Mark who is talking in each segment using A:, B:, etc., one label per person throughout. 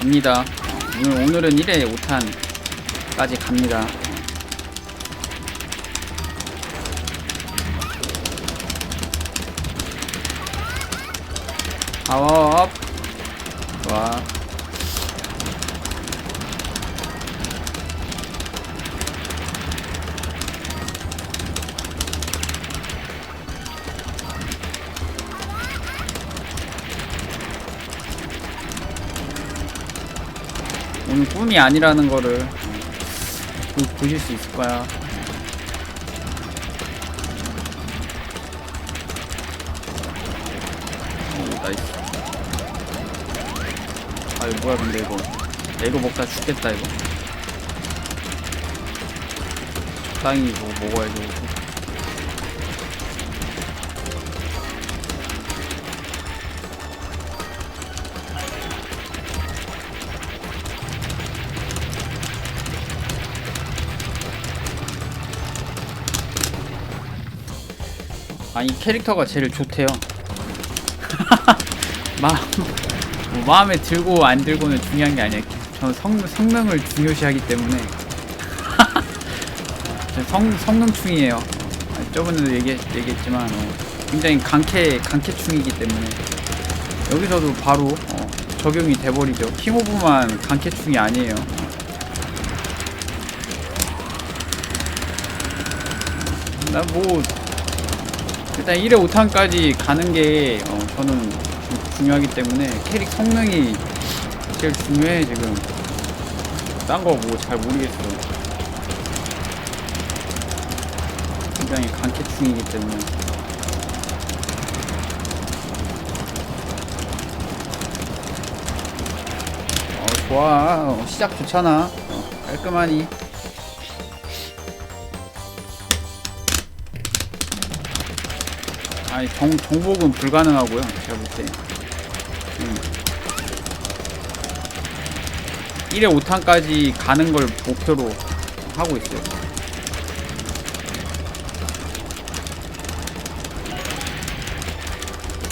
A: 갑니다. 오늘, 오늘은 1회 5탄까지 갑니다. 파워업. 좋아. 오늘 꿈이 아니라는 거를 보, 보실 수 있을 거야. 오, 나이스. 아, 이거 뭐야, 근데 이거. 야, 이거 먹다 죽겠다, 이거. 땅이 이거 먹어야지. 아니 캐릭터가 제일 좋대요. 마음 뭐 마음에 들고 안 들고는 중요한 게 아니에요. 저는 성 성능을 중요시하기 때문에 저성 성능충이에요. 아, 저번에도 얘기 얘기했지만 어, 굉장히 강캐 강캐충이기 때문에 여기서도 바로 어, 적용이 돼버리죠. 킹오브만 강캐충이 아니에요. 나뭐 일단 1회 5탄까지 가는 게 어, 저는 좀 중요하기 때문에 캐릭 성능이 제일 중요해 지금. 딴 거 뭐 잘 모르겠어 굉장히 강캐충이기 때문에. 어 좋아. 어, 시작 좋잖아. 어, 깔끔하니 아니 정, 정복은 불가능하고요 제가 볼때. 음. 1회 5탄까지 가는 걸 목표로 하고 있어요.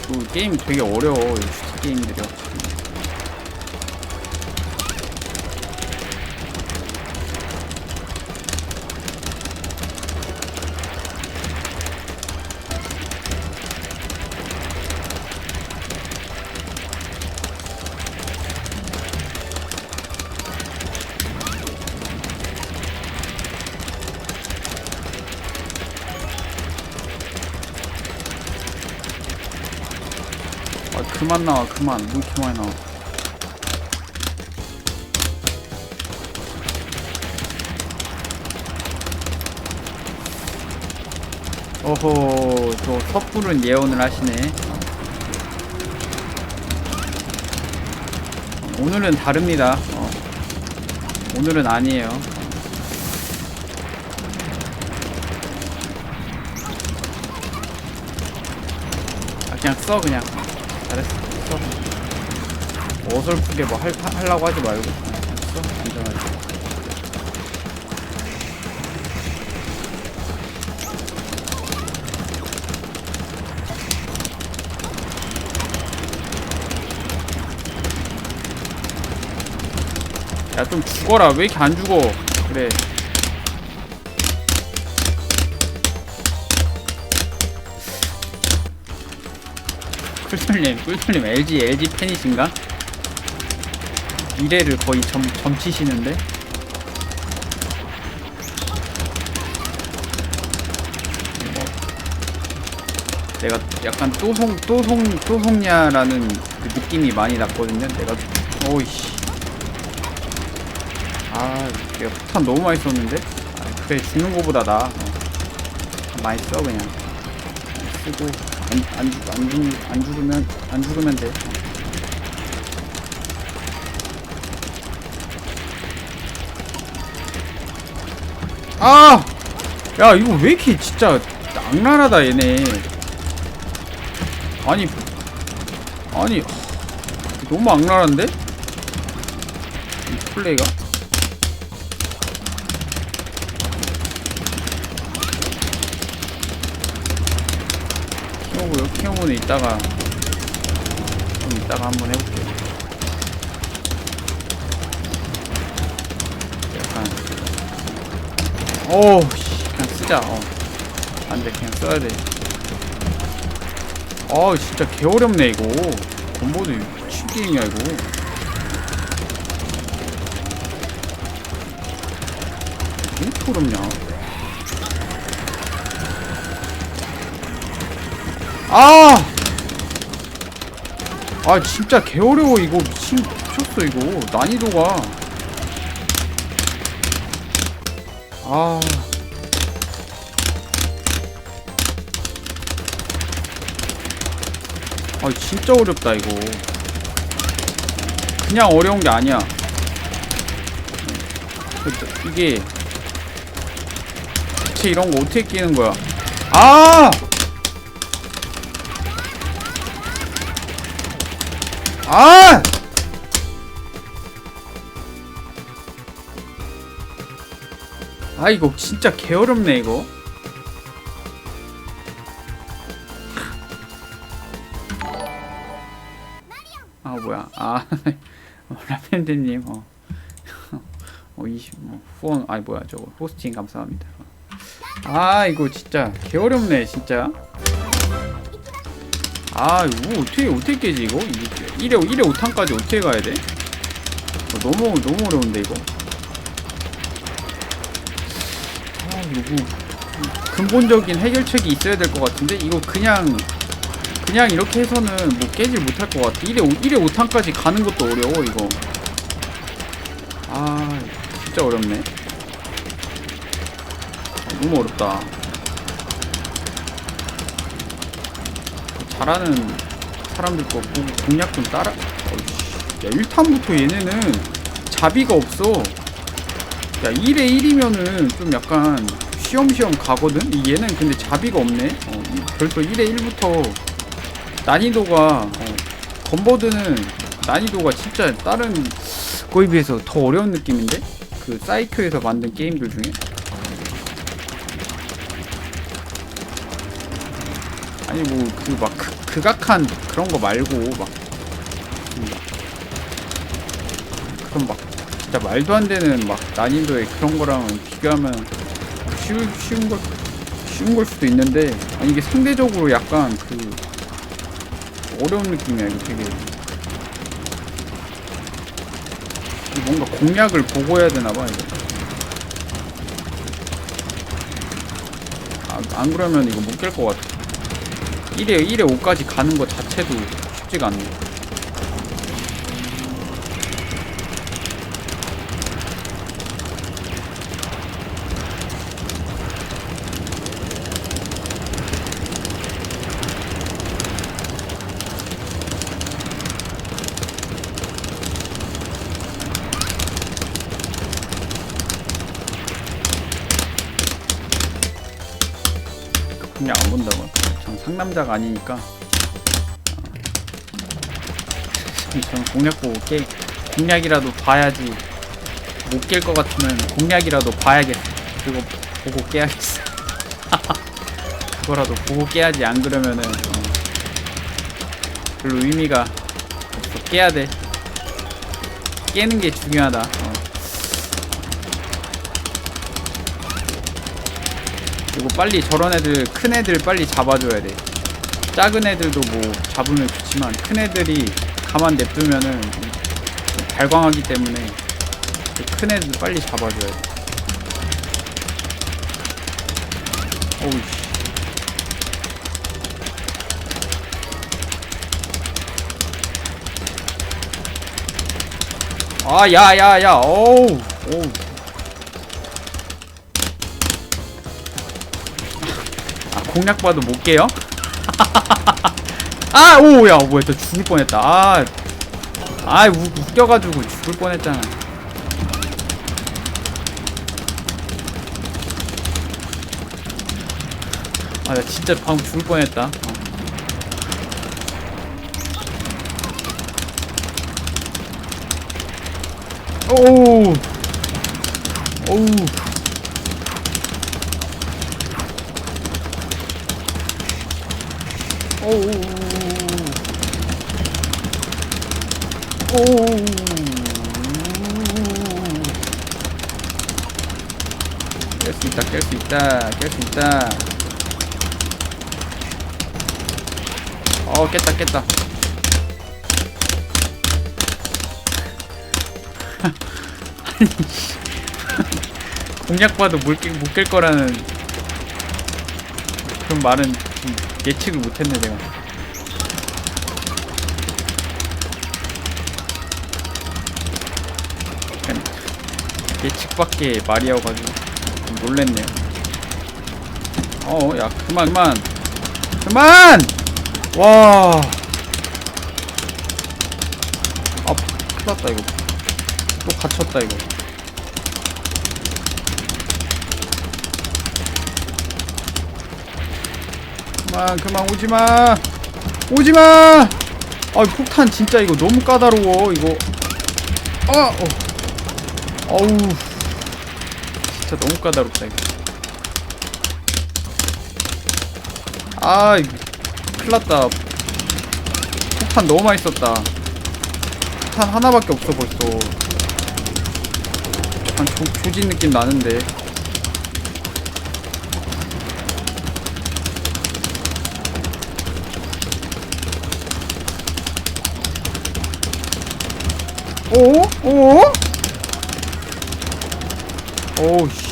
A: 그 게임 되게 어려워 이 슈트 게임들이 아 그만 나와 그만. 뭐 이렇게 많이 나와. 어허 저 섣부른 예언을 하시네. 오늘은 다릅니다. 어. 오늘은 아니에요. 아 그냥 써 그냥 잘했어. 써 어설프게 뭐 할, 하려고 하지 말고. 써 안전하게 야 좀 죽어라. 왜 이렇게 안 죽어? 그래 꿀털님 꿀털님 LG LG 팬이신가? 미래를 거의 점, 점치시는데? 뭐, 내가 약간 또송 또송 또송냐라는 그 느낌이 많이 났거든요. 내가 오이씨 아 내가 폭탄 너무 많이 썼는데 아, 그래 죽는 거보다 나 어. 많이 써 그냥 쓰고 안, 안, 죽- 안, 죽, 안 죽으면 안 죽으면 돼 아! 야 이거 왜 이렇게 진짜 악랄하다 얘네 아니 아니 너무 악랄한데? 이 플레이가 키워보는 이따가 좀 이따가 한번 해볼게요. 약간 오 씨, 그냥 쓰자. 어. 안돼 그냥 써야 돼. 아 진짜 개어렵네 이거. 건보드 미친 게임이야 이거. 왜 이렇게 어렵냐 아! 아 진짜 개어려워 이거. 미친 미쳤어 이거. 난이도가. 아. 아 진짜 어렵다 이거. 그냥 어려운 게 아니야. 그, 이게 대체 이런 거 어떻게 끼는 거야? 아! 아! 아 이거 진짜 개어렵네 이거. 아 뭐야. 아 라펜드님 어. 어 20, 뭐, 후원 아니 뭐야 저거. 호스팅 감사합니다. 아 이거 진짜 개어렵네 진짜 아 이거 어떻게 어떻게 깨지 이거? 1회 1회 5탄까지 어떻게 가야 돼? 어, 너무 너무 어려운데 이거? 아 이거 근본적인 해결책이 있어야 될 것 같은데? 이거 그냥 그냥 이렇게 해서는 뭐 깨질 못할 것 같아. 1회 1회 5탄까지 가는 것도 어려워 이거. 아 진짜 어렵네. 아, 너무 어렵다 잘하는 사람들 거 공략 좀 따라 어이씨. 야 1탄부터 얘네는 자비가 없어 야 1에 1이면은 좀 약간 쉬엄쉬엄 가거든? 이 얘는 근데 자비가 없네 어, 이- 벌써 1에 1부터 난이도가 어, 건버드는 난이도가 진짜 다른 거에 비해서 더 어려운 느낌인데? 그 사이큐에서 만든 게임들 중에 아니 뭐 그 막 극악한 그런 거 말고 막 음, 그런 막 진짜 말도 안 되는 막 난이도의 그런 거랑 비교하면 쉬운 쉬운 걸 쉬운 걸 수도 있는데 아니 이게 상대적으로 약간 그 어려운 느낌이야 이거 되게. 이게 뭔가 공략을 보고 해야 되나 봐 이거. 아, 안 그러면 이거 못 깰 것 같아 1에 1에 5까지 가는 거 자체도 쉽지가 않네 상남자가 아니니까. 어. 전 공략 보고 깨 공략이라도 봐야지. 못 깰 것 같으면 공략이라도 봐야겠어 그거 보고 깨야겠어. 그거라도 보고 깨야지. 안 그러면은 어, 별로 의미가 없어. 깨야 돼. 깨는 게 중요하다. 어. 그리고 빨리 저런 애들 큰 애들 빨리 잡아줘야 돼 작은 애들도 뭐 잡으면 좋지만 큰 애들이 가만 냅두면은 발광하기 때문에 그큰 애들 빨리 잡아줘야 돼 어우 씨 아, 야, 야, 야, 어우, 어우. 아, 공략 봐도 못 깨요? 아, 오, 야, 뭐야, 저 죽을 뻔했다. 아, 아, 우, 웃겨가지고 죽을 뻔했잖아. 아, 나 진짜 방금 죽을 뻔했다. 어. 오우 오우 오우 있다 깰 수 있다 깰 수 있다. 어 깼다 깼다. 공략 봐도 못깰 거라는 그런 말은 좀 예측을 못했네 제가. 약간 예측밖에 말이어가지고 좀 놀랬네요. 어야 그만 그만! 그만! 와! 아, 큰일 났다, 이거. 또 갇혔다, 이거. 그만, 그만, 오지 마! 오지 마! 아, 폭탄 진짜 이거 너무 까다로워, 이거. 아, 어. 어우. 진짜 너무 까다롭다, 이거. 아, 이거. 큰일 났다. 폭탄 너무 많이 썼다. 폭탄 하나밖에 없어 벌써 약간 조, 조진 느낌 나는데 오? 오? 오우 씨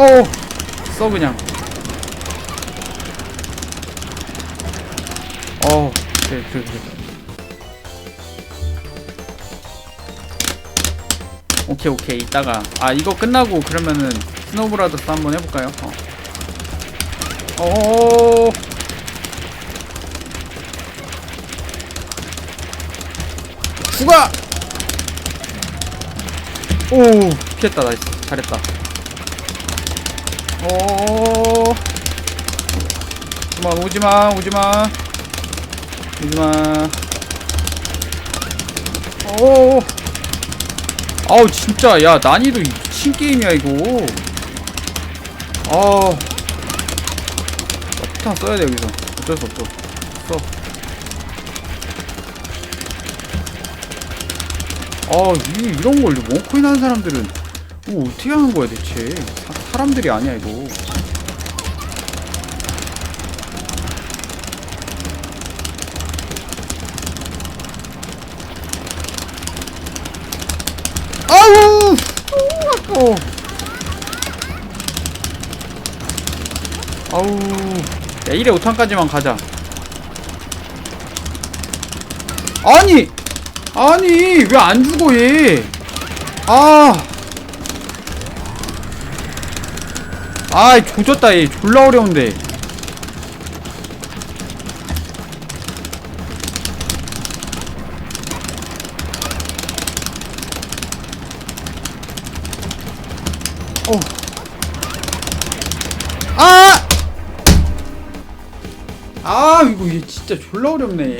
A: 어, 써 그냥. 어, 그래, 그래, 그래. 오케이, 오케이. 이따가 아 이거 끝나고 그러면은 스노브라더스 한번 해볼까요? 어. 어. 추가. 오, 피했다, 나이스, 잘했다. 오. 그만 오지마 오지마 오지마 오 아우 진짜. 야 난이도 미친 게임이야 이거. 아. 나 폭탄 써야 돼 여기서. 어쩔 수 없어. 써. 아, 이, 이런 걸 원코인 하는 사람들은. 뭐 어떻게 하는 거야 대체? 사, 사람들이 아니야 이거 아우 아까워 아우 야 1회 5탄까지만 가자 아니 아니 왜 안 죽어 얘 아. 아, 조졌다, 얘. 졸라 어려운데. 아! 아, 이거 얘 진짜 졸라 어렵네.